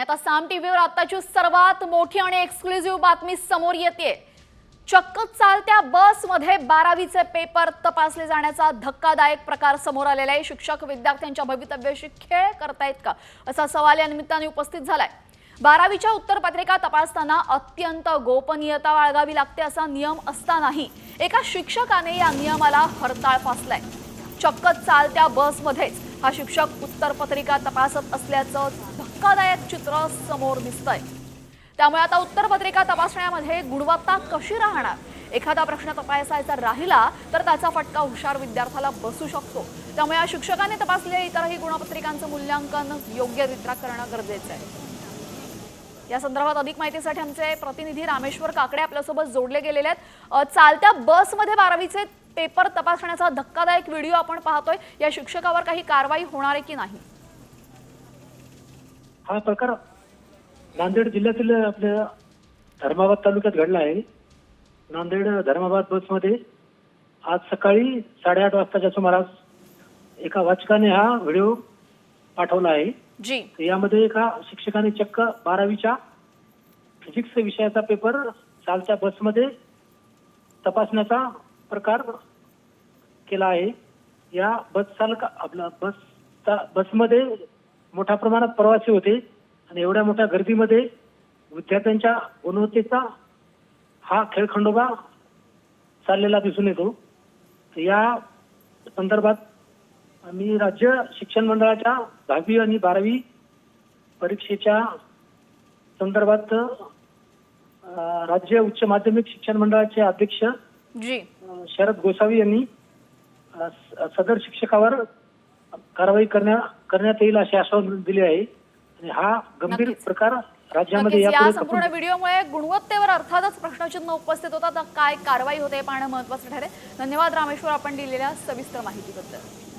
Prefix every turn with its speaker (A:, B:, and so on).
A: आणि आता साम टीव्हीवर आताची सर्वात मोठी आणि एक्सक्लुझिव्ह बातमी समोर येते. चक्क चालत्या बसमध्ये बारावीचे पेपर तपासले जाण्याचा धक्कादायक प्रकार समोर आलेला आहे. शिक्षक विद्यार्थ्यांच्या भवितव्याशी खेळ करतायत का? असा सवाल या निमित्ताने उपस्थित झालाय. बारावीच्या उत्तरपत्रिका तपासताना अत्यंत गोपनीयता बाळगावी लागते असा नियम असतानाही एका शिक्षकाने या नियमाला हरताळ फासलाय. चक्क चालत्या बसमध्येच हा शिक्षक उत्तरपत्रिका तपासत असल्याचं धक्कादायक चित्र समोर दिसतंय. त्यामुळे आता उत्तरपत्रिका तपासण्यामध्ये गुणवत्ता कशी राहणार? एखादा प्रश्न तपासायचा राहिला तर त्याचा फटका हुशार विद्यार्थ्याला बसू शकतो. त्यामुळे या शिक्षकाने तपासलेल्या इतरही गुणपत्रिकांचं मूल्यांकन योग्यरित्या करणं गरजेचं आहे. या संदर्भात अधिक माहितीसाठी आमचे प्रतिनिधी रामेश्वर काकडे आपल्यासोबत जोडले गेलेले आहेत. चालत्या बसमध्ये बारावीचे पेपर तपासण्याचा धक्कादायक व्हिडिओ आपण पाहतोय. या शिक्षकावर काही कारवाई होणार आहे की नाही?
B: हा प्रकार नांदेड जिल्ह्यातील आपल्या धर्माबाद तालुक्यात घडला आहे. नांदेड धर्माबाद बसमध्ये आज सकाळी साडेआठ वाजताच्या सुमारास एका वाचकाने हा व्हिडिओ पाठवला आहे.
A: जी.
B: यामध्ये एका शिक्षकाने चक्क बारावीच्या फिजिक्स विषयाचा पेपर चालत्या बसमध्ये तपासण्याचा प्रकार केला आहे. या बस चालक आपला बस बसमध्ये मोठ्या प्रमाणात प्रवासी होते आणि एवढ्या मोठ्या गर्दीमध्ये विद्यार्थ्यांच्या गुणवत्तेचा हा खेळखंडोबा चाललेला दिसून येतो. या संदर्भात आम्ही राज्य शिक्षण मंडळाच्या दहावी आणि बारावी परीक्षेच्या संदर्भात राज्य उच्च माध्यमिक शिक्षण मंडळाचे अध्यक्ष शरद गोसावी यांनी सदर शिक्षकावर कारवाई करण्या करण्यात येईल असे आश्वासन दिले आहे. आणि हा गंभीर. प्रकार राज्यामध्ये
A: या संपूर्ण व्हिडिओमुळे गुणवत्तेवर अर्थातच प्रश्नचिन्ह उपस्थित होतात. काय कारवाई होते पाहणं महत्वाचं ठरेल. धन्यवाद रामेश्वर आपण दिलेल्या सविस्तर माहितीबद्दल.